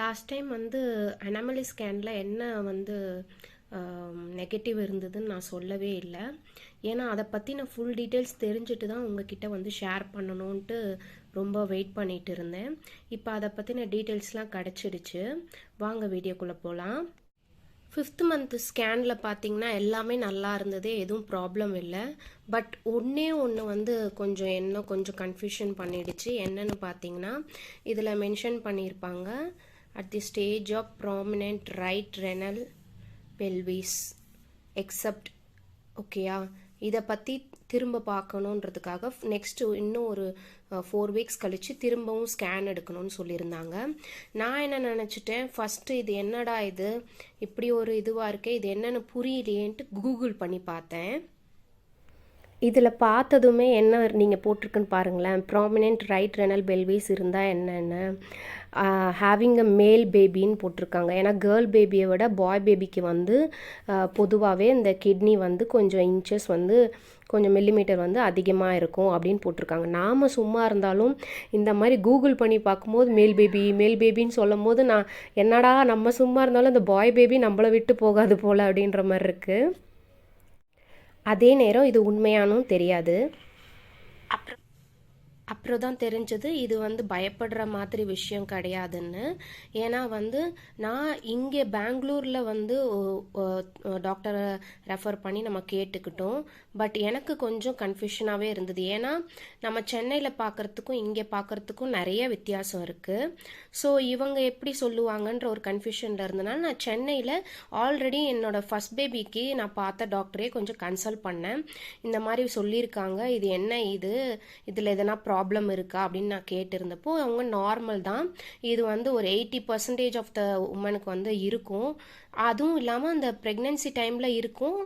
Last time வந்து அனமலி ஸ்கேனில் என்ன வந்து நெகட்டிவ் இருந்ததுன்னு நான் சொல்லவே இல்லை. ஏன்னா அதை பற்றி நான் ஃபுல் டீட்டெயில்ஸ் தெரிஞ்சுட்டு தான் உங்ககிட்ட வந்து ஷேர் பண்ணணுன்ட்டு ரொம்ப வெயிட் பண்ணிட்டு இருந்தேன். இப்போ அதை பற்றின டீட்டெயில்ஸ்லாம் கிடச்சிடுச்சு. வாங்க வீடியோக்குள்ளே போகலாம் ஃபிஃப்த் மந்த் ஸ்கேனில் பார்த்தீங்கன்னா எல்லாமே நல்லா இருந்தது எதுவும் ப்ராப்ளம் இல்லை. பட் ஒன்றே ஒன்று வந்து கொஞ்சம் என்ன கொஞ்சம் கன்ஃபியூஷன் பண்ணிடுச்சு. என்னன்னு பார்த்தீங்கன்னா இதில் மென்ஷன் பண்ணியிருப்பாங்க. At the stage of prominent right renal pelvis except ஓகேயா இதை பற்றி திரும்ப பார்க்கணுன்றதுக்காக நெக்ஸ்ட்டு இன்னும் ஒரு ஃபோர் வீக்ஸ் கழித்து திரும்பவும் ஸ்கேன் எடுக்கணும்னு சொல்லியிருந்தாங்க. நான் என்ன நினச்சிட்டேன்? ஃபஸ்ட்டு இது என்னடா இது? இப்படி ஒரு இதுவாக இருக்கே இது என்னென்னு புரியலையேன்ட்டு கூகுள் பண்ணி பார்த்தேன். இதில் பார்த்ததுமே என்ன நீங்கள் போட்டிருக்குன்னு பாருங்களேன். ப்ராமினென்ட் ரைட் ரெனல் பெல்வேஸ் இருந்தால் என்னென்ன ஹேவிங் அ மேல் பேபின்னு போட்டிருக்காங்க. ஏன்னா கேர்ள் பேபியை விட பாய் பேபிக்கு வந்து பொதுவாகவே இந்த கிட்னி வந்து கொஞ்சம் இன்ச்சஸ் வந்து கொஞ்சம் மில்லிமீட்டர் வந்து அதிகமாக இருக்கும் அப்படின்னு போட்டிருக்காங்க. நாம் சும்மா இருந்தாலும் இந்த மாதிரி கூகுள் பண்ணி பார்க்கும்போது மேல் பேபி மேல் பேபின்னு சொல்லும் போது நான் என்னடா நம்ம சும்மா இருந்தாலும் இந்த பாய் பேபி நம்மளை விட்டு போகாது போல் அப்படின்ற மாதிரி இருக்குது அதே நேரம் இது உண்மையானும் தெரியாது. அப்புறம் அப்புறம் தான் தெரிஞ்சது இது வந்து பயப்படுற மாதிரி விஷயம் கிடையாதுன்னு. ஏன்னா வந்து நான் இங்கே பெங்களூரில் வந்து டாக்டரை ரெஃபர் பண்ணி நம்ம கேட்டுக்கிட்டோம். பட் எனக்கு கொஞ்சம் கன்ஃபியூஷனாகவே இருந்தது. ஏன்னா நம்ம சென்னையில் பார்க்குறதுக்கும் இங்கே பார்க்குறதுக்கும் நிறைய வித்தியாசம் இருக்குது ஸோ இவங்க எப்படி சொல்லுவாங்கன்ற ஒரு கன்ஃபியூஷனில் இருந்தனால நான் சென்னையில் ஆல்ரெடி என்னோட ஃபஸ்ட் பேபிக்கு நான் பார்த்த டாக்டரே கொஞ்சம் கன்சல்ட் பண்ணேன். இந்த மாதிரி சொல்லியிருக்காங்க. இது என்ன இது? இதில் எதனா ப்ராப்ளம் இருக்கா அப்படின்னு நான் கேட்டிருந்தப்போ அவங்க நார்மல் தான். இது வந்து ஒரு எயிட்டி பர்சன்டேஜ் ஆஃப் த உமனுக்கு வந்து இருக்கும். அதுவும் இல்லாமல் அந்த ப்ரெக்னென்சி டைமில் இருக்கும்.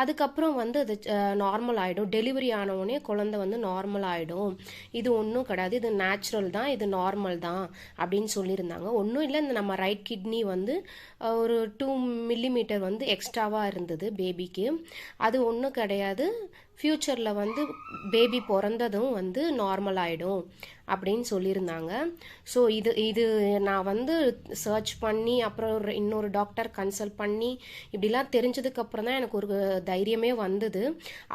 அதுக்கப்புறம் வந்து அது நார்மல் ஆகிடும் டெலிவரி ஆனவுடனே குழந்தை வந்து நார்மல் ஆகிடும் இது ஒன்றும் கிடையாது. இது நேச்சுரல் தான். இது நார்மல் தான் அப்படின்னு சொல்லியிருந்தாங்க. ஒன்றும் இல்லை. இந்த நம்ம ரைட் கிட்னி வந்து ஒரு டூ மில்லிமீட்டர் வந்து எக்ஸ்ட்ராவாக இருந்தது பேபிக்கு அது ஒன்றும் கிடையாது. ஃப்யூச்சரில் வந்து பேபி பிறந்ததும் வந்து நார்மல் ஆகிடும் அப்படின்னு சொல்லியிருந்தாங்க. ஸோ இது இது நான் வந்து சர்ச் பண்ணி அப்புறம் ஒரு இன்னொரு டாக்டர் கன்சல்ட் பண்ணி இப்படிலாம் தெரிஞ்சதுக்கப்புறம் தான் எனக்கு ஒரு தைரியமே வந்தது.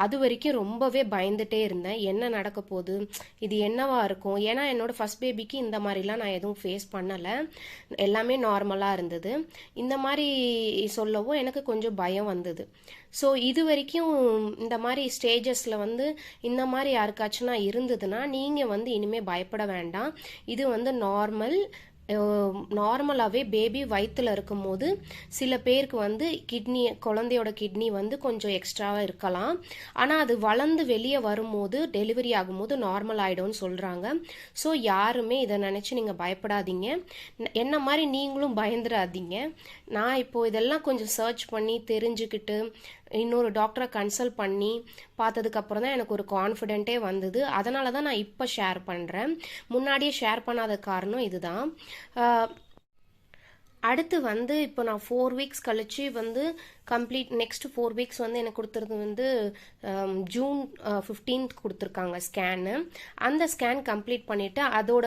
அது வரைக்கும் ரொம்பவே பயந்துட்டே இருந்தேன். என்ன நடக்க போகுது? இது என்னவா இருக்கும்? ஏன்னா என்னோட ஃபஸ்ட் பேபிக்கு இந்த மாதிரிலாம் நான் எதுவும் ஃபேஸ் பண்ணலை. எல்லாமே நார்மலாக இருந்தது. இந்த மாதிரி சொல்லவும் எனக்கு கொஞ்சம் பயம் வந்தது. ஸோ இது வரைக்கும் இந்த மாதிரி ஸ்டேஜஸில் வந்து இந்த மாதிரி யாருக்காச்சும் இருந்ததுன்னா நீங்கள் வந்து இனிமேல் பயப்பட வேண்டாம். இது வந்து நார்மல் நார்மலாகவே பேபி வயிற்றில் இருக்கும்போது சில பேருக்கு வந்து கிட்னி குழந்தையோட கிட்னி வந்து கொஞ்சம் எக்ஸ்ட்ராவாக இருக்கலாம். ஆனால் அது வளர்ந்து வெளியே வரும்போது டெலிவரி ஆகும்போது நார்மல் ஆகிடும்னு சொல்கிறாங்க ஸோ யாருமே இதை நினச்சி நீங்கள் பயப்படாதீங்க. என்ன மாதிரி நீங்களும் பயந்துடாதீங்க. நான் இப்போது இதெல்லாம் கொஞ்சம் சர்ச் பண்ணி தெரிஞ்சுக்கிட்டு இன்னொரு டாக்டரை கன்சல்ட் பண்ணி பார்த்ததுக்கப்புறம் தான் எனக்கு ஒரு கான்ஃபிடென்ட்டே வந்தது. அதனால தான் நான் இப்போ ஷேர் பண்ணுறேன் முன்னாடியே ஷேர் பண்ணாத காரணம் இதுதான். அடுத்து வந்து இப்போ நான் ஃபோர் வீக்ஸ் கழிச்சு வந்து கம்ப்ளீட் நெக்ஸ்ட் ஃபோர் வீக்ஸ் வந்து எனக்கு கொடுத்துறது வந்து um, ஜூன் ஃபிஃப்டீன்த் uh, கொடுத்துருக்காங்க ஸ்கேனு அந்த ஸ்கேன் கம்ப்ளீட் பண்ணிவிட்டு அதோட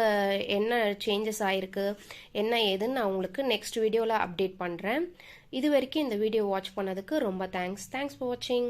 என்ன சேஞ்சஸ் ஆகிருக்கு என்ன ஏதுன்னு நான் உங்களுக்கு நெக்ஸ்ட் வீடியோவில் அப்டேட் பண்ணுறேன் இது வரைக்கும் இந்த வீடியோ வாட்ச் பண்ணதுக்கு ரொம்ப தேங்க்ஸ் தேங்க்ஸ் ஃபார் வாட்சிங்